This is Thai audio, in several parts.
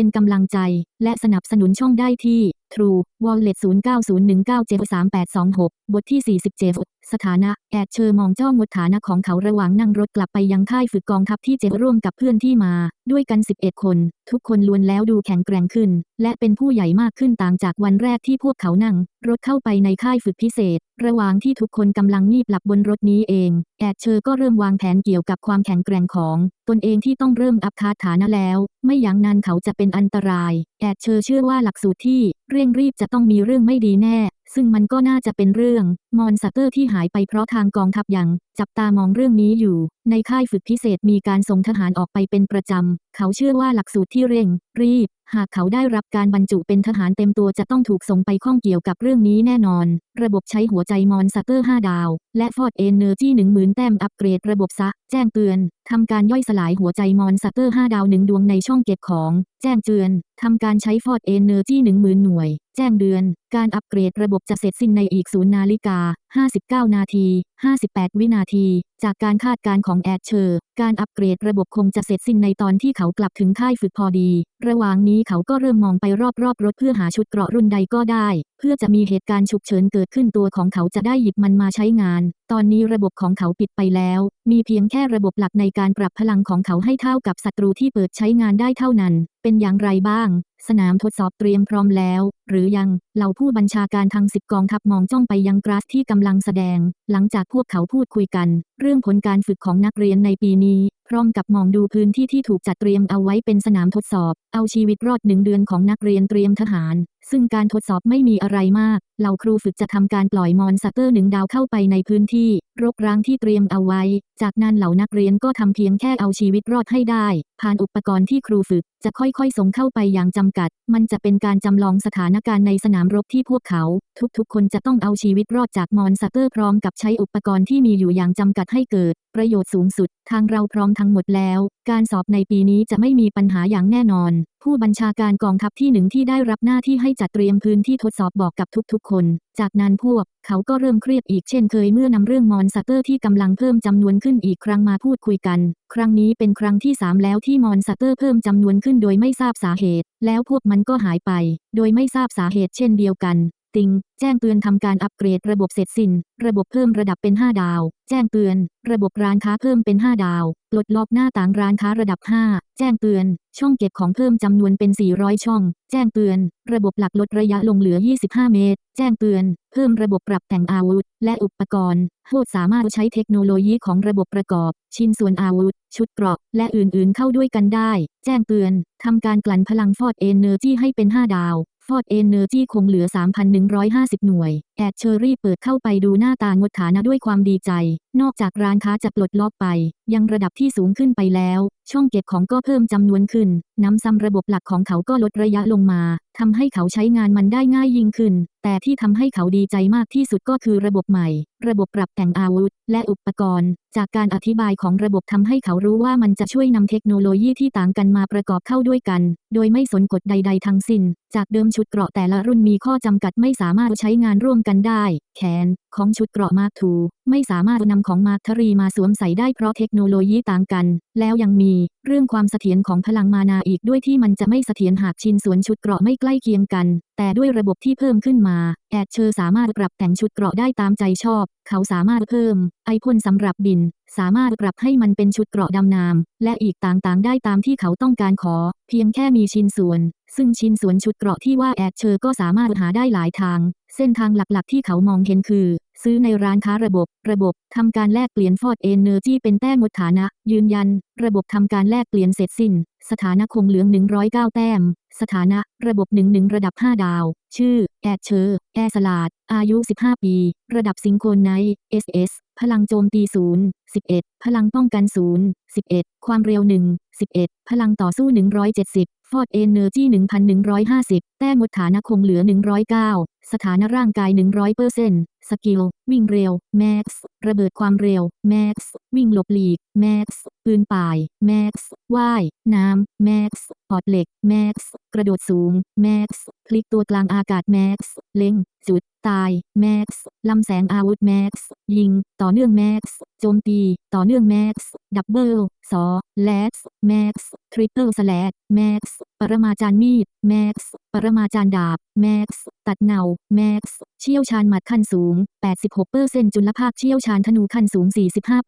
เป็นกำลังใจ และสนับสนุนช่องได้ที่ True Wallet 0901973826 บทที่ 47 สถานะแอดเชอร์มองจ้องวดฐานะของเขาระหว่างนั่งรถกลับไปยังค่ายฝึกกองทัพที่เจ็ร่วมกับเพื่อนที่มา ด้วยกัน 11 คน ทุกคนล้วนแล้วดูแข็งแกร่งขึ้น และเป็นผู้ใหญ่มากขึ้นต่างจากวันแรกที่พวกเขานั่ง รถเข้าไปในค่ายฝึกพิเศษ ระหว่างที่ทุกคนกำลังงีบหลับบนรถนี้เองแอดเชอร์ก็เริ่มวางแผนเกี่ยวกับความแข็งแกร่งของ ตนเองที่ต้องเริ่มอัพคาฐานะแล้ว ไม่อย่างนั้นเขาจะเป็นอันตรายแอดเชอร์เชื่อว่าหลักสูตรที่เร่งรีบจะต้องมีเรื่องไม่ดีแน่ ซึ่งมันก็น่าจะเป็นเรื่องมอนสเตอร์ที่หายไปเพราะทางกองทัพยังจับตามองเรื่องนี้อยู่ ในค่ายฝึกพิเศษมีการส่งทหารออกไปเป็นประจำ เขาเชื่อว่าหลักสูตรที่เร่ง รีบ หากเขาได้รับการบรรจุเป็นทหารเต็มตัวจะต้องถูกส่งไปข้องเกี่ยวกับเรื่องนี้แน่นอน ระบบใช้หัวใจมอนสเตอร์ 5 ดาว และฟอร์ดเอเนอร์จีหนึ่งหมื่นแต้มอัปเกรดระบบซะ แจ้งเตือน ทำการย่อยสลายหัวใจมอนสเตอร์ 5 ดาวหนึ่งดวงในช่องเก็บของ แจ้งเตือนทำการใช้ฟอร์ดเอเนอร์จีหนึ่งหมื่นหน่วย แจ้งเดือน การอัปเกรดระบบจะเสร็จสิ้นในอีก0นาฬิกา 59 นาที 58 วินาที จากการคาดการณ์ของแอดเชอร์ การอัปเกรดระบบคงจะเสร็จสิ้นในตอนที่เขากลับถึงค่ายฝึกพอดี ระหว่างนี้เขาก็เริ่มมองไปรอบๆรถเพื่อหาชุดเกราะรุ่นใดก็ได้ เพื่อจะมีเหตุการณ์ฉุกเฉินเกิดขึ้นตัวของเขาจะได้หยิบมันมาใช้งาน ตอนนี้ระบบของเขาปิดไปแล้ว มีเพียงแค่ระบบหลักในการปรับพลังของเขาให้เท่ากับศัตรูที่เปิดใช้งานได้เท่านั้น เป็นอย่างไรบ้าง สนามทดสอบเตรียมพร้อมแล้ว หรือยัง เหล่าผู้บัญชาการทางสิบกองทัพมองจ้องไปยังกราสที่กำลังแสดง หลังจากพวกเขาพูดคุยกัน เรื่องผลการฝึกของนักเรียนในปีนี้ พร้อมกับมองดูพื้นที่ที่ถูกจัดเตรียมเอาไว้เป็นสนามทดสอบ เอาชีวิตรอดหนึ่งเดือนของนักเรียนเตรียมทหาร ซึ่งการทดสอบไม่มีอะไรมาก เหล่าครูฝึกจะทำการปล่อยมอนสเตอร์หนึ่งดาวเข้าไปในพื้นที่รกร้างที่เตรียมเอาไว้ จากนั้นเหล่านักเรียนก็ทำเพียงแค่เอาชีวิตรอดให้ได้ ผ่านอุปกรณ์ที่ครูฝึกจะค่อยๆ ส่งเข้าไปอย่างจำกัด มันจะเป็นการจำลองสถานการณ์ในสนามรบที่พวกเขา ทุกๆ คนจะต้องเอาชีวิตรอดจากมอนสเตอร์พร้อมกับใช้อุปกรณ์ที่มีอยู่อย่างจำกัดให้เกิด ประโยชน์สูงสุด ทางเราพร้อมทั้งหมดแล้ว การสอบในปีนี้จะไม่มีปัญหาอย่างแน่นอน ผู้บัญชาการกองทัพที่หนึ่งที่ได้รับหน้าที่ให้จัดเตรียมพื้นที่ทดสอบบอกกับทุกๆ คน จากนั้นพวก เขาก็เริ่มเครียดอีกเช่นเคยเมื่อนำเรื่องมอนสเตอร์ที่กำลังเพิ่มจำนวนขึ้นอีกครั้งมาพูดคุยกัน ครั้งนี้เป็นครั้งที่3แล้วที่มอนสเตอร์เพิ่มจำนวนขึ้นโดยไม่ทราบสาเหตุ แล้วพวกมันก็หายไป โดยไม่ทราบสาเหตุเช่นเดียวกัน ติง แจ้งเตือนทำการอัปเกรดระบบเสร็จสิ้น ระบบเพิ่มระดับเป็น 5 ดาว แจ้งเตือน ระบบร้านค้าเพิ่มเป็น 5 ดาว ปลดล็อกหน้าต่างร้านค้าระดับ 5 แจ้งเตือน ช่องเก็บของเพิ่มจำนวนเป็น 400 ช่อง แจ้งเตือน ระบบหลักลดระยะลงเหลือ 25 เมตร แจ้งเตือน เพิ่มระบบปรับแต่งอาวุธ และอุปกรณ์โหดสามารถใช้เทคโนโลยีของระบบประกอบ ชิ้นส่วนอาวุธ ชุดเกราะ และอื่นๆ เข้าด้วยกันได้ แจ้งเตือนทำการกลั่นพลังฟอดเอเนอร์จีให้เป็น 5 ดาว ฟอร์ดเอเนอร์จีคงเหลือ 3,150 หน่วย แอดเชอรี่เปิดเข้าไปดูหน้าตางดฐานะด้วยความดีใจ นอกจากร้านค้าจะปลดล็อกไป ยังระดับที่สูงขึ้นไปแล้ว ช่องเก็บของก็เพิ่มจำนวนขึ้น น้ำซ้ำระบบหลักของเขาก็ลดระยะลงมาทำให้เขาใช้งานมันได้ง่ายยิ่งขึ้น แต่ที่ทำให้เขาดีใจมากที่สุดก็คือระบบใหม่ ระบบปรับแต่งอาวุธ และอุปกรณ์ จากการอธิบายของระบบทำให้เขารู้ว่ามันจะช่วยนำเทคโนโลยีที่ต่างกันมาประกอบเข้าด้วยกัน โดยไม่สนกฎใด ๆ ทั้งสิ้น จากเดิมชุดเกราะแต่ละรุ่นมีข้อจำกัดไม่สามารถใช้งานร่วมกันได้ แขน ของชุดเกราะมาทู ไม่สามารถนำของมาทรีมาสวมใส่ได้เพราะเทคโนโลยีต่างกัน แล้วยังมี เรื่องความเสถียรของพลังมานาอีกด้วยที่มันจะไม่เสถียรหากชิ้นส่วนชุดเกราะไม่ใกล้เคียงกัน แต่ด้วยระบบที่เพิ่มขึ้นมา แอดเชอร์สามารถปรับแต่งชุดเกราะได้ตามใจชอบ เขาสามารถเพิ่ม ไอพ่นสำหรับบิน สามารถปรับให้มันเป็นชุดเกราะดำน้ำและอีกต่างๆ ได้ตามที่เขาต้องการขอ เพียงแค่มีชิ้นส่วนซึ่งชิ้นส่วนชุดเกราะที่ว่าแอดเชอร์ก็สามารถหาได้หลายทาง เส้นทางหลักๆ ที่เขามองเห็นคือ ซื้อในร้านค้าระบบ ระบบทำการแลกเปลี่ยนฟอดเอเนอร์จีเป็นแต้มหมดฐานะ ยืนยัน ระบบทำการแลกเปลี่ยนเสร็จสิ้น สถานะคงเหลือง 109 แต้ม สถานะ ระบบ 11 ระดับ 5 ดาว ชื่อ แอดเชอร์แอสลาด อายุ 15 ปี ระดับซิงโครไน SS พลังโจมตี 0 11 พลังป้องกัน 0 11 ความเร็ว 1 11 พลังต่อสู้ 170ฟอดเอเนอร์จี1,150 แต้มหมดฐานะคงเหลือ 109 สถานะร่างกาย 100%สกิล วิ่งเร็ว แม็กซ์ ระเบิดความเร็ว แม็กซ์ วิ่งหลบหลีก แม็กซ์ ปืนป่าย แม็กซ์ ว่าย น้ำ แม็กซ์ปอดเหล็ก แม็กซ์ กระโดดสูง Max พลิกตัวกลางอากาศ Max เล็ง จุด ตาย Max ลำแสงอาวุธ Max ยิง ต่อเนื่อง Max โจมตี ต่อเนื่อง Max ดับเบิลสอ Lex Max ทริปเปิลสแลด Max ปรมาจารย์มีด Max ปรมาจารย์ดาบ แม็กซ์ ตัดเนาแม็กซ์ เชี่ยวชาญหมัดขั้นสูง 86%จุลภาคเชี่ยวชาญธนูขั้นสูง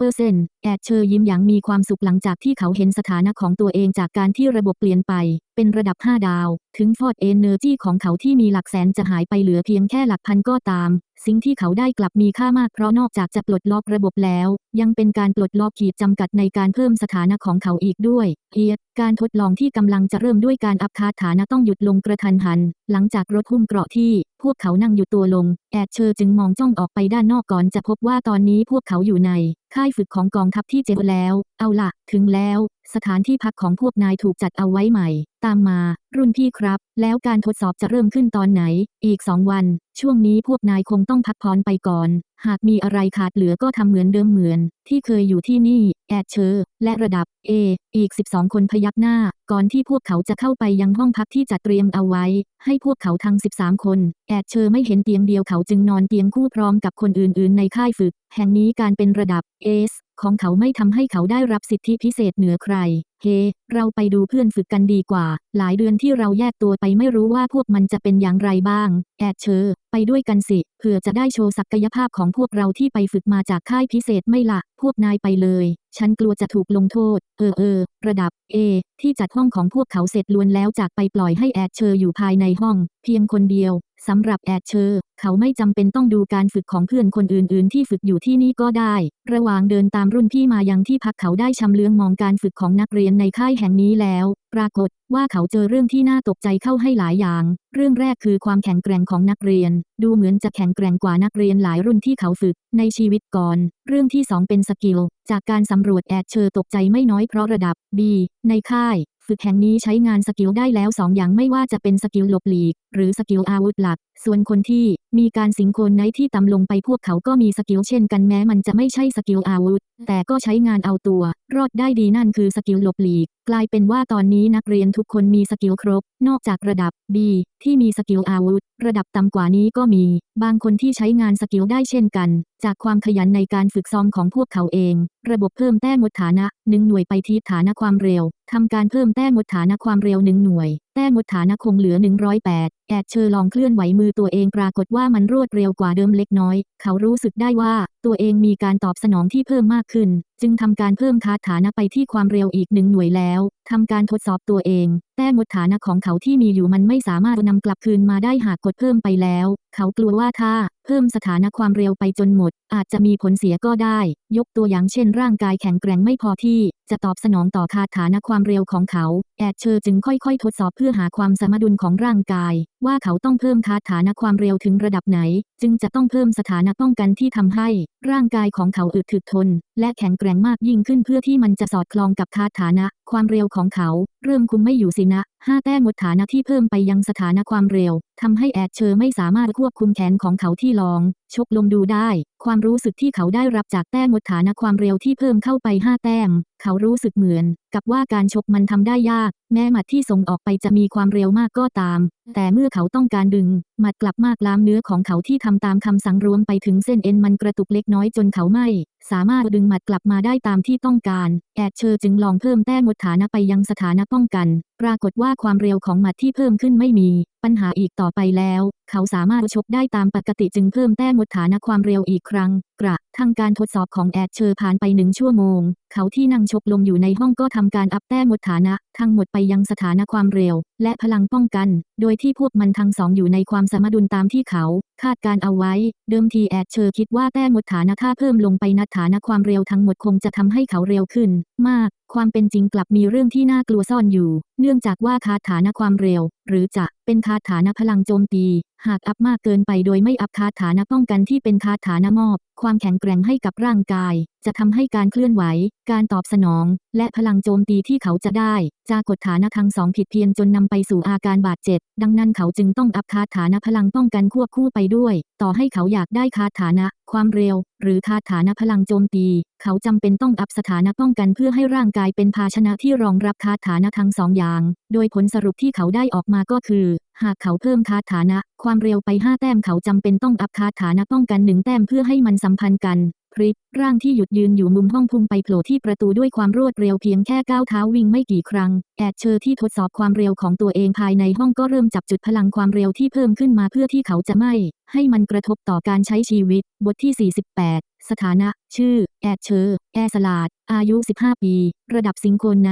45%แอดเชอร์ยิ้มอย่างมีความสุขหลังจากที่เขาเห็นสถานะของตัวเองจากการที่ระบบเปลี่ยนไป เป็นระดับ 5 ดาว ถึงฟอร์ดเอเนอร์จีของเขาที่มีหลักแสนจะหายไปเหลือเพียงแค่หลักพันก็ตาม สิ่งที่เขาได้กลับมีค่ามากเพราะนอกจากจะปลดล็อกระบบแล้ว ยังเป็นการปลดล็อกขีดจำกัดในการเพิ่มสถานะของเขาอีกด้วยเอียดการทดลองที่กำลังจะเริ่มด้วยการอัพคาฐานะต้องหยุดลงกระทันหัน หลังจากรถหุ้มเกราะที่ พวกเขานั่งอยู่ตัวลง แอดเชอร์จึงมองจ้องออกไปด้านนอกก่อนจะพบว่าตอนนี้พวกเขาอยู่ใน ค่ายฝึกของกองทัพที่เจ็ดแล้ว เอาล่ะถึงแล้วสถานที่พักของพวกนายถูกจัดเอาไว้ใหม่ ตามมา รุ่นพี่ครับ แล้วการทดสอบจะเริ่มขึ้นตอนไหน อีกสองวัน ช่วงนี้พวกนายคงต้องพักผ่อนไปก่อน หากมีอะไรขาดเหลือก็ทำเหมือนเดิมเหมือน ที่เคยอยู่ที่นี่ แอดเชอร์ และระดับ A อีก 12 คนพยักหน้า ก่อนที่พวกเขาจะเข้าไปยังห้องพักที่จัดเตรียมเอาไว้ ให้พวกเขาทั้ง 13 คน แอดเชอร์ไม่เห็นเตียงเดียวเขาจึงนอนเตียงคู่พร้อมกับคนอื่นๆ ในค่ายฝึก แห่งนี้การเป็นระดับ S ของเขาไม่ทำให้เขาได้รับสิทธิพิเศษเหนือใคร เฮเราไปดูเพื่อนฝึกกันดีกว่า หลายเดือนที่เราแยกตัวไปไม่รู้ว่าพวกมันจะเป็นอย่างไรบ้าง แอดเชอร์ไปด้วยกันสิเพื่อจะได้โชว์ศักยภาพของพวกเราที่ไปฝึกมาจากค่ายพิเศษไม่ละ พวกนายไปเลย ฉันกลัวจะถูกลงโทษ เออเออ ระดับ A ที่จัดห้องของพวกเขาเสร็จล้วนแล้วจากไปปล่อยให้แอดเชอร์อยู่ภายในห้อง เพียงคนเดียว สำหรับแอดเชอร์ เขาไม่จำเป็นต้องดูการฝึกของเพื่อนคนอื่นๆ ที่ฝึกอยู่ที่นี่ก็ได้ ระหว่างเดินตามรุ่นพี่มายังที่พักเขาได้ชำเลืองมองการฝึกของนักเรียนในค่ายแห่งนี้แล้ว ปรากฏว่าเขาเจอเรื่องที่น่าตกใจเข้าให้หลายอย่าง เรื่องแรกคือความแข็งแกร่งของนักเรียน ดูเหมือนจะแข็งแกร่งกว่านักเรียนหลายรุ่นที่เขาฝึกในชีวิตก่อน เรื่องที่สองเป็นสกิลจากการสำรวจแอดเชอร์ตกใจไม่น้อยเพราะระดับ B ในค่าย ฝึกแห่งนี้ใช้งานสกิลได้แล้ว 2 อย่างไม่ว่าจะเป็นสกิลหลบหลีก หรือสกิลอาวุธหลัก ส่วนคนที่มีการสิงโคนในที่ต่ำลงไปพวกเขาก็มีสกิลเช่นกันแม้มันจะไม่ใช่สกิลอาวุธ แต่ก็ใช้งานเอาตัว รอดได้ดีนั่นคือสกิลหลบหลีกกลายเป็นว่าตอนนี้นักเรียนทุกคนมีสกิลครบ นอกจากระดับ B ที่มีสกิลอาวุธ ระดับต่ำกว่านี้ก็มี บางคนที่ใช้งานสกิลได้เช่นกัน จากความขยันในการฝึกซ้อมของพวกเขาเอง ระบบเพิ่มแต้มมดฐานะหนึ่งหน่วยไปที่ฐานะความเร็ว ทำการเพิ่มแต้มมดฐานะความเร็วหนึ่งหน่วย แต้มมดฐานะคงเหลือ 108 แอดเชอร์ลองเคลื่อนไหวมือตัวเองปรากฏว่ามันรวดเร็วกว่าเดิมเล็กน้อย เขารู้สึกได้ว่าตัวเองมีการตอบสนองที่เพิ่มมากขึ้น จึงทำการเพิ่มคาถานะไปที่ความเร็วอีกหนึ่งหน่วยแล้วทำการทดสอบตัวเอง แต้มมดฐานะของเขาที่มีอยู่มันไม่สามารถนำกลับคืนมาได้หากกดเพิ่มไปแล้ว เขากลัวว่าถ้า เพิ่มสถานะความเร็วไปจนหมด อาจจะมีผลเสียก็ได้ ยกตัวอย่างเช่นร่างกายแข็งแกร่งไม่พอที่ จะตอบสนองต่อคาถานะความเร็วของเขา แอดเชอร์จึงค่อยๆ ทดสอบเพื่อหาความสมดุลของร่างกาย ว่าเขาต้องเพิ่มคาถานะความเร็วถึงระดับไหน จึงจะต้องเพิ่มสถานะป้องกันที่ทำให้ ร่างกายของเขาอึดถึกทน และแข็งแกร่งมากยิ่งขึ้นเพื่อที่มันจะสอดคล้องกับคาถานะ ความเร็วของเขา เริ่มคุมไม่อยู่สินะ ห้าแต้มหมดฐานะที่เพิ่มไปยังสถานะความเร็วทำให้แอดเชอร์ไม่สามารถควบคุมแขนของเขาที่ลอง ชกลมดูได้ ความรู้สึกที่เขาได้รับจากแต้มหมดฐานะความเร็วที่เพิ่มเข้าไป 5 แต้ม เขารู้สึกเหมือน กับว่าการชกมันทำได้ยาก แม้หมัดที่ส่งออกไปจะมีความเร็วมากก็ตาม แต่เมื่อเขาต้องการดึง หมัดกลับมากล้ามเนื้อของเขาที่ทำตามคำสั่งรวมไปถึงเส้นเอ็นมันกระตุกเล็กน้อยจนเขาไม่ สามารถดึงหมัดกลับมาได้ตามที่ต้องการ แอดเชอร์จึงลองเพิ่มแต้มหมดฐานะไปยังสถานะป้องกัน ปรากฏว่าความเร็วของหมัดที่เพิ่มขึ้นไม่มี ปัญหาอีกต่อไปแล้ว เขาสามารถชกได้ตามปกติจึงเพิ่มแต้มหมดฐานะความเร็วอีกครั้ง กระทั่งการทดสอบของแอดเชอร์ผ่านไปหนึ่งชั่วโมง เขาที่นั่งชกลมอยู่ในห้องก็ทำการอัพแต้มหมดฐานะ ทั้งหมดไปยังสถานะความเร็ว และพลังป้องกัน โดยที่พวกมันทั้งสองอยู่ในความสมดุลตามที่เขา คาดการเอาไว้ เดิมทีแอดเชอร์คิดว่าแต้มหมดฐานะถ้าเพิ่มลงไปนัดฐานะความเร็วทั้งหมดคงจะทำให้เขาเร็วขึ้น มาก ความเป็นจริงกลับมีเรื่องที่น่ากลัวซ่อนอยู่ เนื่องจากว่าคาถานะความเร็ว หรือจะเป็นคาถานะพลังโจมตี หากอัพมากเกินไปโดยไม่อัพคาถานะป้องกันที่เป็นคาถานะมอบ ความแข็งแกร่งให้กับร่างกาย จะทำให้การเคลื่อนไหว การตอบสนอง และพลังโจมตีที่เขาจะได้ จากกฎฐานะทั้งสองผิดเพี้ยนจนนำไปสู่อาการบาดเจ็บ ดังนั้นเขาจึงต้องอัพคาถานะพลังป้องกันควบคู่ไปด้วย ต่อให้เขาอยากได้คาถานะ ความเร็ว หรือคาถานะพลังโจมตี เขาจำเป็นต้องอัพสถานะป้องกันเพื่อให้ร่างกายเป็นภาชนะที่รองรับคาถานะทั้งสองอย่าง โดยผลสรุปที่เขาได้ออกมาก็คือ หากเขาเพิ่มคาถานะ ความเร็วไป 5 แต้มเขาจำเป็นต้องอัพคาถานะป้องกันหนึ่งแต้มเพื่อให้มันสัมพันธ์กัน พริบร่างที่หยุดยืนอยู่มุมห้องพุ่งไปโผล่ที่ประตูด้วยความรวดเร็วเพียงแค่ก้าวเท้าวิ่งไม่กี่ครั้ง แอดเชอร์ที่ทดสอบความเร็วของตัวเองภายในห้องก็เริ่มจับจุดพลังความเร็วที่เพิ่มขึ้นมาเพื่อที่เขาจะไม่ ให้มันกระทบต่อการใช้ชีวิต บทที่ 48 สถานะ ชื่อ แอดเชอร์ แอสลาด อายุ 15 ปี ระดับซิงโคนไน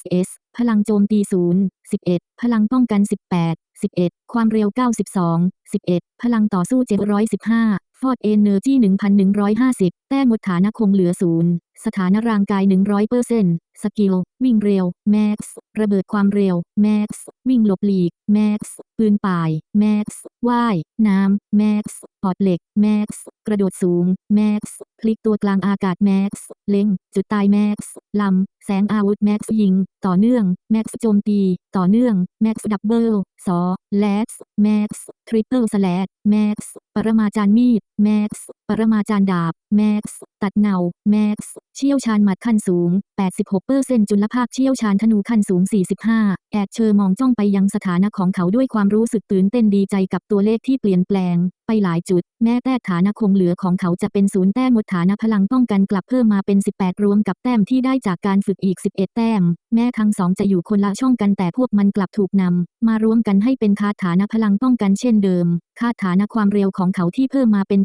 SS พลังโจมตี 0 11 พลังป้องกัน 18 11 ความเร็ว 92 11 พลังต่อสู้ 715 ฟอดเอเนอร์จี1150 แต้มหมดฐานะคงเหลือศูนย์สถานะร่างกาย 100%สกิล วิ่งเร็ว แม็กซ์ ระเบิดความเร็ว แม็กซ์ วิ่งหลบหลีก แม็กซ์ ปืนป่าย แม็กซ์ ว่าย น้ำ แม็กซ์พอดเหล็กแม็กซ์กระโดดสูงแม็กซ์พลิกตัวกลางอากาศแม็กซ์เล็ง จุดตายแม็กซ์ลำแสงอาวุธแม็กซ์ยิง ต่อเนื่องแม็กซ์โจมตี ต่อเนื่องแม็กซ์ดับเบิลสอแลสแม็กซ์ทริปเปิลสแลดแม็กซ์ปรมาจารย์มีดแม็กซ์ปรมาจารย์ดาบแม็กซ์ตัดเงาแม็กซ์เชี่ยวชาญหมัดขั้นสูง 86%จุลภาคเชี่ยวชาญธนูขั้นสูง 45 แอดเชอร์มองจ้องไปยังสถานะของเขาด้วยความรู้สึกตื่นเต้นดีใจกับตัวเลขที่เปลี่ยนแปลง ไปหลายจุด แม้แต่ฐานะคงเหลือของเขาจะเป็นศูนย์แต้มหมดฐานะพลังป้องกันกลับเพิ่มมาเป็น 18 รวมกับแต้มที่ได้จากการฝึกอีก 11 แต้ม แม้ทั้งสองจะอยู่คนละช่องกันแต่พวกมันกลับถูกนำมารวมกันให้เป็นคาถานะพลังป้องกันเช่นเดิม คาถานะความเร็วของเขาที่เพิ่มมาเป็น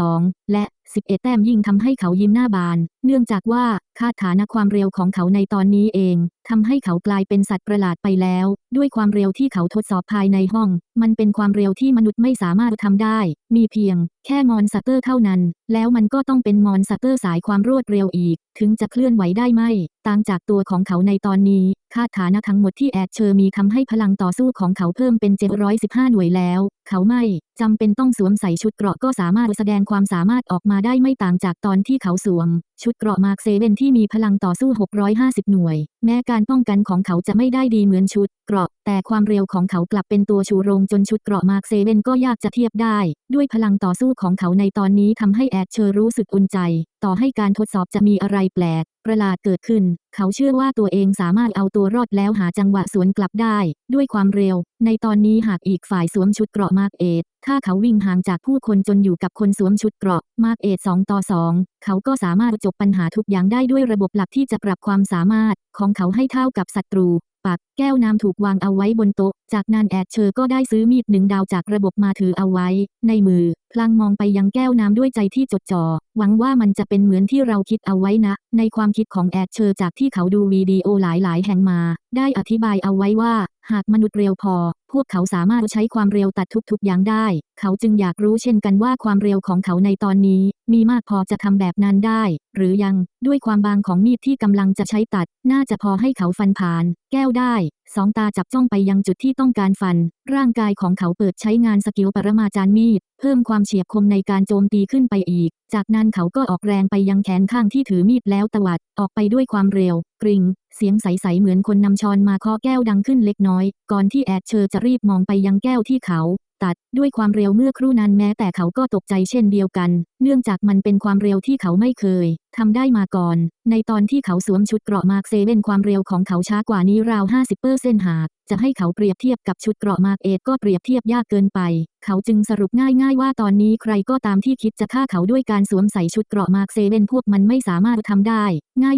92 และ 11 แต้มยิ่งทำให้เขายิ้มหน้าบาน เนื่องจากว่าคาถานะความเร็วของเขาในตอนนี้เองทำให้เขากลายเป็นสัตว์ประหลาดไปแล้ว ด้วยความเร็วที่เขาทดสอบภายในห้อง มันเป็นความเร็วที่มนุษย์ไม่สามารถทำได้ มีเพียงแค่มอนสเตอร์เท่านั้น แล้วมันก็ต้องเป็นมอนสเตอร์สายความรวดเร็วอีก ถึงจะเคลื่อนไหวได้ไหมต่างจากตัวของเขาในตอนนี้ คาถานะทั้งหมดที่แอดเชอร์มีทำให้พลังต่อสู้ของเขาเพิ่มเป็น 715 หน่วยแล้ว เขาไม่จำเป็นต้องสวมใส่ชุดเกราะก็สามารถแสดงความสามารถออกมาได้ไม่ต่างจากตอนที่เขาสวม ชุดเกราะมาร์คเซเว่นที่มีพลังต่อสู้ 650 หน่วย แม้การป้องกันของเขาจะไม่ได้ดีเหมือนชุดเกราะ แต่ความเร็วของเขากลับเป็นตัวชูโรงจนชุดเกราะมาร์คเซเว่นก็ยากจะเทียบได้ ด้วยพลังต่อสู้ของเขาในตอนนี้ทำให้แอดเชอร์รู้สึกอุ่นใจ ต่อให้การทดสอบจะมีอะไรแปลก ประหลาดเกิดขึ้น เขาเชื่อว่าตัวเองสามารถเอาตัวรอดแล้วหาจังหวะสวนกลับได้ ด้วยความเร็ว ในตอนนี้หากอีกฝ่ายสวมชุดเกราะมาร์กเอทถ้าเขาวิ่งห่างจากผู้คนจนอยู่กับคนสวมชุดเกราะมาร์กเอทสองต่อสองเขาก็สามารถจบปัญหาทุกอย่างได้ด้วยระบบหลักที่จะปรับความสามารถของเขาให้เท่ากับศัตรู ปัก แก้วน้ำถูกวางเอาไว้บนโต๊ะ จากนั้นแอดเชอร์ก็ได้ซื้อมีดหนึ่งดาวจากระบบมาถือเอาไว้ ในมือ พลางมองไปยังแก้วน้ำด้วยใจที่จดจ่อ หวังว่ามันจะเป็นเหมือนที่เราคิดเอาไว้นะ ในความคิดของแอดเชอร์จากที่เขาดูวิดีโอหลายๆ แห่งมา ได้อธิบายเอาไว้ว่า หากมนุษย์เร็วพอ พวกเขาสามารถใช้ความเร็วตัดทุกๆอย่างได้ เขาจึงอยากรู้เช่นกันว่าความเร็วของเขาในตอนนี้ มีมากพอจะทำแบบนั้นได้ หรือยัง ด้วยความบางของมีดที่กำลังจะใช้ตัด น่าจะพอให้เขาฟันผ่าน แก้วได้ สองตาจับจ้องไปยังจุดที่ต้องการฟัน ร่างกายของเขาเปิดใช้งานสกิลปรมาจารย์มีด เพิ่มความเฉียบคมในการโจมตีขึ้นไปอีก จากนั้นเขาก็ออกแรงไปยังแขนข้างที่ถือมีดแล้วตวัด ออกไปด้วยความเร็ว กริงเสียงใส ๆ เหมือนคนนำช้อนมาเคาะแก้วดังขึ้นเล็กน้อย ก่อนที่แอดเชอร์จะรีบมองไปยังแก้วที่เขา ตัดด้วยความเร็วเมื่อครู่นั้นแม้แต่เขาก็ตกใจเช่นเดียวกัน เนื่องจากมันเป็นความเร็วที่เขาไม่เคยทำได้มาก่อน ในตอนที่เขาสวมชุดเกราะมาร์กเซเว่นความเร็วของเขาช้ากว่านี้ราว 50%หาก จะให้เขาเปรียบเทียบกับชุดเกราะมาร์กเอทก็เปรียบเทียบยากเกินไป เขาจึงสรุปง่ายๆว่าตอนนี้ใครก็ตามที่คิดจะฆ่าเขาด้วยการสวมใส่ชุดเกราะมาร์กเซเว่นพวกมันไม่สามารถทำได้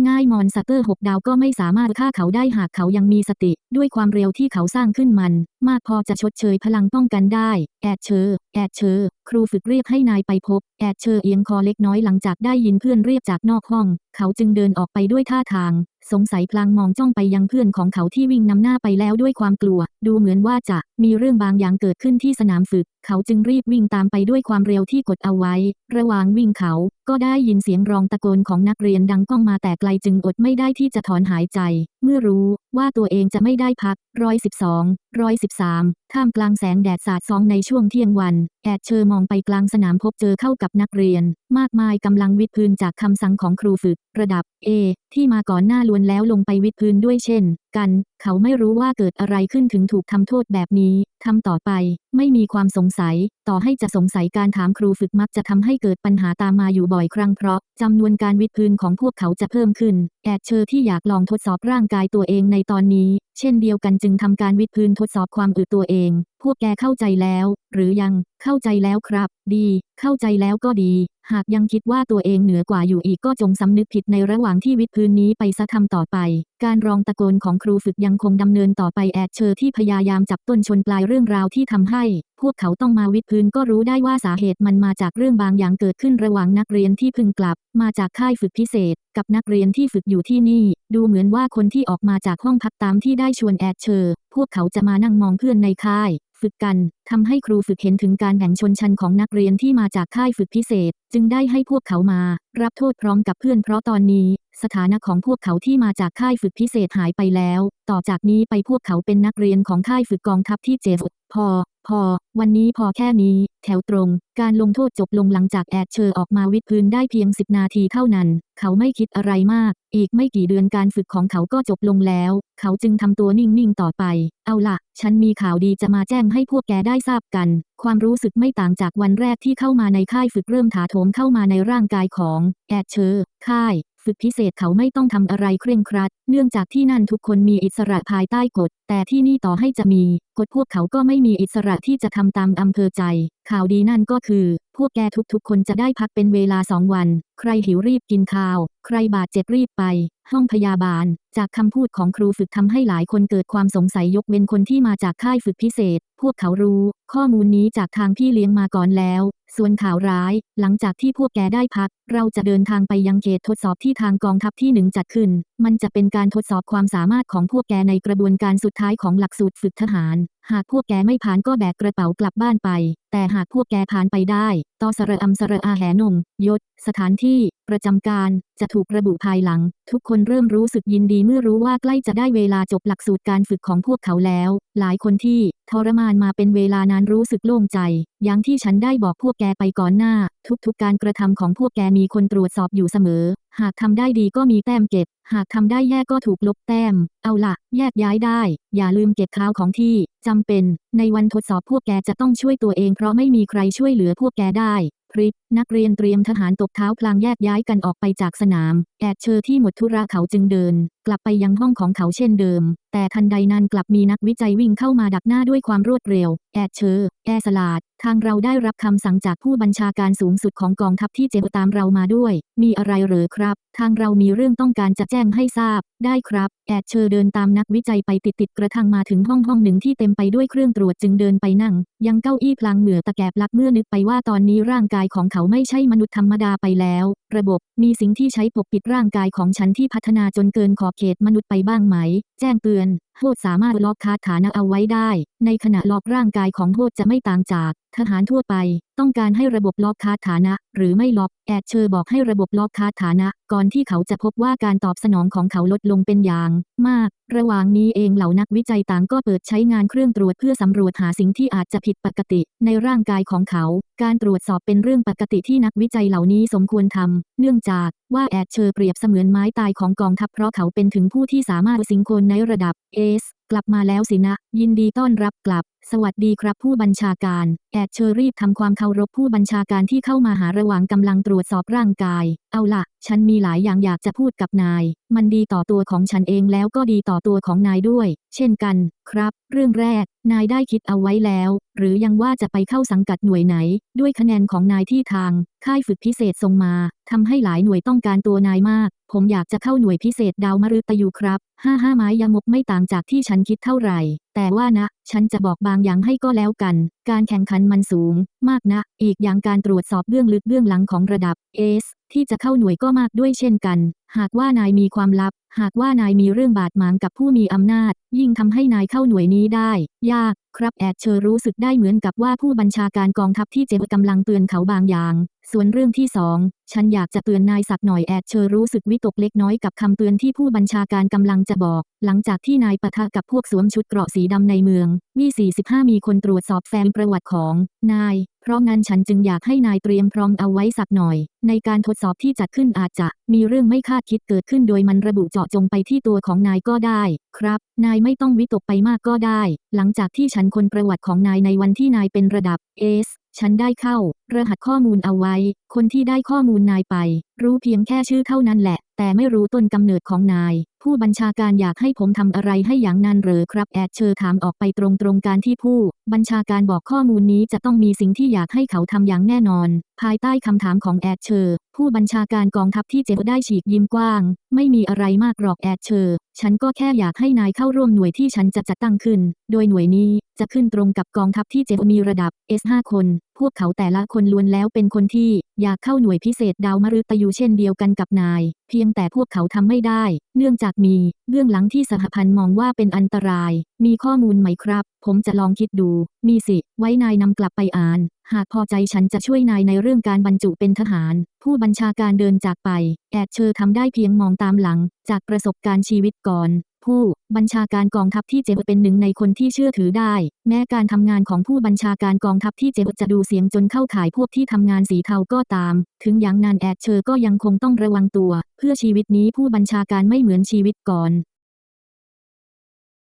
ง่ายๆมอนสเตอร์6ดาวก็ไม่สามารถฆ่าเขาได้หากเขายังมีสติ ด้วยความเร็วที่เขาสร้างขึ้นมัน มากพอจะชดเชยพลังป้องกันได้ แอดเชอร์แอดเชอร์ครูฝึกเรียกให้นายไปพบ แอดเชอร์เอียงคอเล็กน้อยหลังจากได้ยินเพื่อนเรียกจากนอกห้อง เขาจึงเดินออกไปด้วยท่าทาง สงสัยพลางมองจ้องไปยังเพื่อนของเขาที่วิ่งนำหน้าไปแล้วด้วยความกลัว ดูเหมือนว่าจะมีเรื่องบางอย่างเกิดขึ้นที่สนามฝึกเขาจึงรีบวิ่งตามไปด้วยความเร็วที่กดเอาไว้ ระหว่างวิ่งเขา ก็ได้ยินเสียงร้องตะโกนของนักเรียนดังก้องมาแต่ไกลจึงอดไม่ได้ที่จะถอนหายใจ เมื่อรู้ว่าตัวเองจะไม่ได้พักร้อยสิบสองร้อยสิบสามท่ามกลางแสงแดดสาดส่องในช่วงเที่ยงวัน แอดเชอร์มองไปกลางสนามพบเจอเข้ากับนักเรียน มากมายกำลังวิดพื้นจากคำสั่งของครูฝึก ระดับ A ที่มาก่อนหน้าล้วนแล้วลงไปวิดพื้นด้วยเช่น กัน เขาไม่รู้ว่าเกิดอะไรขึ้นถึงถูกทำโทษแบบนี้ทำต่อไป ไม่มีความสงสัย ต่อให้จะสงสัยการถามครูฝึกมักจะทำให้เกิดปัญหาตามมาอยู่บ่อยครั้งเพราะจำนวนการวิดพื้นของพวกเขาจะเพิ่มขึ้น แอดเชอร์ที่อยากลองทดสอบร่างกายตัวเองในตอนนี้ เช่นเดียวกันจึงทำการวิดพื้นทดสอบความอึตัวเอง พวกแกเข้าใจแล้ว หรือยัง เข้าใจแล้วครับ ดี เข้าใจแล้วก็ดี หากยังคิดว่าตัวเองเหนือกว่าอยู่อีกก็จงสำนึกผิดในระหว่างที่วิดพื้นนี้ไปซะทำต่อไป การรองตะโกนของครูฝึกยังคงดำเนินต่อไปแอดเชอร์ที่พยายามจับต้นชนปลายเรื่องราวที่ทำให้ พวกเขาต้องมาวิดพื้นก็รู้ได้ว่าสาเหตุมันมาจากเรื่องบางอย่างเกิดขึ้นระหว่างนักเรียนที่พิ่งกลับ มาจากค่ายฝึกพิเศษ กับนักเรียนที่ฝึกอยู่ที่นี่ ดูเหมือนว่าคนที่ออกมาจากห้องพักตามที่ได้ชวนแอดเชอร์ พวกเขาจะมานั่งมองเพื่อนในค่าย ฝึกกันทำให้ครูฝึกเห็นถึงการแบ่งชนชั้นของนักเรียนที่มาจากค่ายฝึกพิเศษ จึงได้ให้พวกเขามา รับโทษพร้อมกับเพื่อนเพราะตอนนี้ สถานะของพวกเขาที่มาจากค่ายฝึกพิเศษหายไปแล้ว ต่อจากนี้ไปพวกเขาเป็นนักเรียนของค่ายฝึกกองทัพที่เจฟพอ พอ วันนี้พอแค่นี้ แถวตรง การลงโทษจบลงหลังจากแอดเชอร์ออกมาวิดพื้นได้เพียง 10 นาทีเท่านั้น เขาไม่คิดอะไรมาก อีกไม่กี่เดือนการฝึกของเขาก็จบลงแล้ว เขาจึงทำตัวนิ่งๆต่อไป เอาล่ะฉันมีข่าวดีจะมาแจ้งให้พวกแกได้ทราบกัน ความรู้สึกไม่ต่างจากวันแรกที่เข้ามาในค่ายฝึกเริ่มถาโถมเข้ามาในร่างกายของแอดเชอร์ ค่าย ฝึกพิเศษเขาไม่ต้องทำอะไรเคร่งครัด เนื่องจากที่นั่นทุกคนมีอิสระภายใต้กฎ แต่ที่นี่ต่อให้จะมีกฎพวกเขาก็ไม่มีอิสระที่จะทำตามอำเภอใจ ข่าวดีนั่นก็คือพวกแกทุกๆ คนจะได้พักเป็นเวลาสองวัน ใครหิวรีบกินข้าว ใครบาดเจ็บรีบไป ห้องพยาบาล จากคำพูดของครูฝึกทำให้หลายคนเกิดความสงสัยยกเว้นคนที่มาจากค่ายฝึกพิเศษ พวกเขารู้ ข้อมูลนี้จากทางพี่เลี้ยงมาก่อนแล้ว ส่วนข่าวร้าย หลังจากที่พวกแกได้พัก เราจะเดินทางไปยังเขตทดสอบที่ทางกองทัพที่หนึ่งจัดขึ้น มันจะเป็นการทดสอบความสามารถของพวกแกในกระบวนการสุดท้ายของหลักสูตรฝึกทหาร หากพวกแกไม่ผ่านก็แบกกระเป๋ากลับบ้านไป แต่หากพวกแกผ่านไปได้ ตอสระอัมสระอาแหนงยศ สถานที่ ประจำการ จะถูกระบุภายหลัง ทุกคนเริ่มรู้สึกยินดีเมื่อรู้ว่าใกล้จะได้เวลาจบหลักสูตรการฝึกของพวกเขาแล้ว หลายคนที่ทรมานมาเป็นเวลานานรู้สึกโล่งใจ อย่างที่ฉันได้บอกพวกแกไปก่อนหน้า ทุกๆการกระทำของพวกแกมีคนตรวจสอบอยู่เสมอ หากทำได้ดีก็มีแต้มเก็บ หากทำได้แย่ก็ถูกลบแต้ม เอาล่ะแยกย้ายได้ อย่าลืมเก็บข้าวของที่จำเป็น ในวันทดสอบพวกแกจะต้องช่วยตัวเองเพราะไม่มีใครช่วยเหลือพวกแกได้พริบนักเรียนเตรียมทหารตบเท้าพลางแยกย้ายกันออกไปจากสนาม แอดเชอร์ที่หมดธุระเขาจึงเดินกลับไปยังห้องของเขาเช่นเดิม แต่ทันใดนั้นกลับมีนักวิจัยวิ่งเข้ามาดักหน้าด้วยความรวดเร็ว แอดเชอร์แอสลาด ทางเราได้รับคำสั่งจากผู้บัญชาการสูงสุดของกองทัพที่เจบตามเรามาด้วย มีอะไรหรือครับ ทางเรามีเรื่องต้องการจะแจ้งให้ทราบ ได้ครับ แอดเชอร์เดินตามนักวิจัยไปติดติดๆกระทั่งมาถึงห้องห้องหนึ่งที่เต็มไปด้วยเครื่องตรวจจึงเดินไปนั่ง ยังเก้าอี้พลางเหนือตะแกบลักเมื่อนึกไปว่าตอนนี้ร่างกายของเขาไม่ใช่มนุษย์ธรรมดาไปแล้ว ระบบมีสิ่งที่ใช้ปกปิดร่างกายของฉันที่พัฒนาจนเกินขอบเขตมนุษย์ไปบ้างไหม แจ้งเตือนโทษสามารถล็อกคาถานะเอาไว้ได้ ในขณะล็อกร่างกายของโทษจะไม่ต่างจากทหารทั่วไป ต้องการให้ระบบล็อกคาถานะ หรือไม่ล็อก แอดเชอร์บอกให้ระบบล็อกคาถานะ ก่อนที่เขาจะพบว่าการตอบสนองของเขาลดลงเป็นอย่าง มาก ระหว่างนี้เองเหล่านักวิจัยต่างก็เปิดใช้งานเครื่องตรวจเพื่อสำรวจหาสิ่งที่อาจจะผิดปกติ ในร่างกายของเขา การตรวจสอบเป็นเรื่องปกติที่นักวิจัยเหล่านี้สมควรทำเนื่องจากว่าแอดเชอร์เปรียบเสมือนไม้ตายของกองทัพเพราะเขาเป็นถึงผู้ที่สามารถสิงโคนในระดับเอส กลับมาแล้วสินะ ยินดีต้อนรับกลับ สวัสดีครับผู้บัญชาการ แอดเชอรี่ทำความเคารพผู้บัญชาการที่เข้ามาหาระหว่างกำลังตรวจสอบร่างกาย เอาล่ะฉันมีหลายอย่างอยากจะพูดกับนาย มันดีต่อตัวของฉันเองแล้วก็ดีต่อตัวของนายด้วย เช่นกัน ครับ เรื่องแรก นายได้คิดเอาไว้แล้ว หรือยังว่าจะไปเข้าสังกัดหน่วยไหน ด้วยคะแนนของนายที่ทาง ค่ายฝึกพิเศษส่งมาทำให้หลายหน่วยต้องการตัวนายมาก ผมอยากจะเข้าหน่วยพิเศษดาวมฤตยูครับห้าห้าไม้ยมกไม่ต่างจากที่ฉันคิดเท่าไหร่ แต่ว่านะ ฉันจะบอกบางอย่างให้ก็แล้วกัน การแข่งขันมันสูง มากนะ อีกอย่างการตรวจสอบเบื้องลึกเบื้องหลังของระดับเอสที่จะเข้าหน่วยก็มากด้วยเช่นกัน หากว่านายมีความลับ หากว่านายมีเรื่องบาดหมางกับผู้มีอำนาจ ยิ่งทำให้นายเข้าหน่วยนี้ได้ ยาก ครับแอดเชอร์รู้สึกได้เหมือนกับว่าผู้บัญชาการกองทัพที่เจ็บกำลังเตือนเขาบางอย่าง ส่วนเรื่องที่สองฉันอยากจะเตือนนายสักหน่อยแอดเชอร์รู้สึกวิตกเล็กน้อยกับคำเตือนที่ผู้บัญชาการกำลังจะบอก หลังจากที่นายปะทะกับพวกสวมชุดเกราะสีดำในเมือง มี 45 มีคนตรวจสอบแฟ้มประวัติของนาย เพราะงั้นฉันจึงอยากให้นายเตรียมพร้อมเอาไว้สักหน่อย ในการทดสอบที่จัดขึ้นอาจจะมีเรื่องไม่คาดคิดเกิดขึ้นโดยมันระบุเจาะจงไปที่ตัวของนายก็ได้ ครับ นายไม่ต้องวิตกไปมากก็ได้ หลังจากที่ฉันคนประวัติของนายในวันที่นายเป็นระดับเอสฉันได้เข้า รหัสข้อมูลเอาไว้ คนที่ได้ข้อมูลนายไป รู้เพียงแค่ชื่อเท่านั้นแหละ แต่ไม่รู้ต้นกำเนิดของนาย ผู้บัญชาการอยากให้ผมทำอะไรให้อย่างนั้นหรือครับ แอดเชอร์ถามออกไปตรงๆการที่ผู้ บัญชาการบอกข้อมูลนี้จะต้องมีสิ่งที่อยากให้เขาทำอย่างแน่นอน ภายใต้คำถามของแอดเชอร์ ผู้บัญชาการกองทัพที่เจ็ได้ฉีกยิ้มกว้าง ไม่มีอะไรมากหรอกแอดเชอร์ฉันก็แค่อยากให้นายเข้าร่วมหน่วยที่ฉันจะจัดตั้งขึ้น โดยหน่วยนี้จะขึ้นตรงกับกองทัพที่เจ็มีระดับ S5 คนพวกเขาแต่ละคนล้วนแล้วเป็นคนที่อยากเข้าหน่วยพิเศษดาวมฤตยูเช่นเดียวกันกับนาย เพียงแต่พวกเขาทำไม่ได้ เนื่องจากมีเบื้องหลังที่สหพันธ์มองว่าเป็นอันตราย มีข้อมูลไหมครับ ผมจะลองคิดดู มีสิ ไว้นายนำกลับไปอ่าน หากพอใจฉันจะช่วยนายในเรื่องการบรรจุเป็นทหาร ผู้บัญชาการเดินจากไป แอดเชอร์ทำได้เพียงมองตามหลัง จากประสบการณ์ชีวิตก่อน ผู้บัญชาการกองทัพที่เจ็บเป็นหนึ่งในคนที่เชื่อถือได้ แม้การทำงานของผู้บัญชาการกองทัพที่เจ็บจะดูเสียงจนเข้าข่ายพวกที่ทำงานสีเทาก็ตาม ถึงอย่างนันแอดเชอร์ก็ยังคงต้องระวังตัว เพื่อชีวิตนี้ผู้บัญชาการไม่เหมือนชีวิตก่อน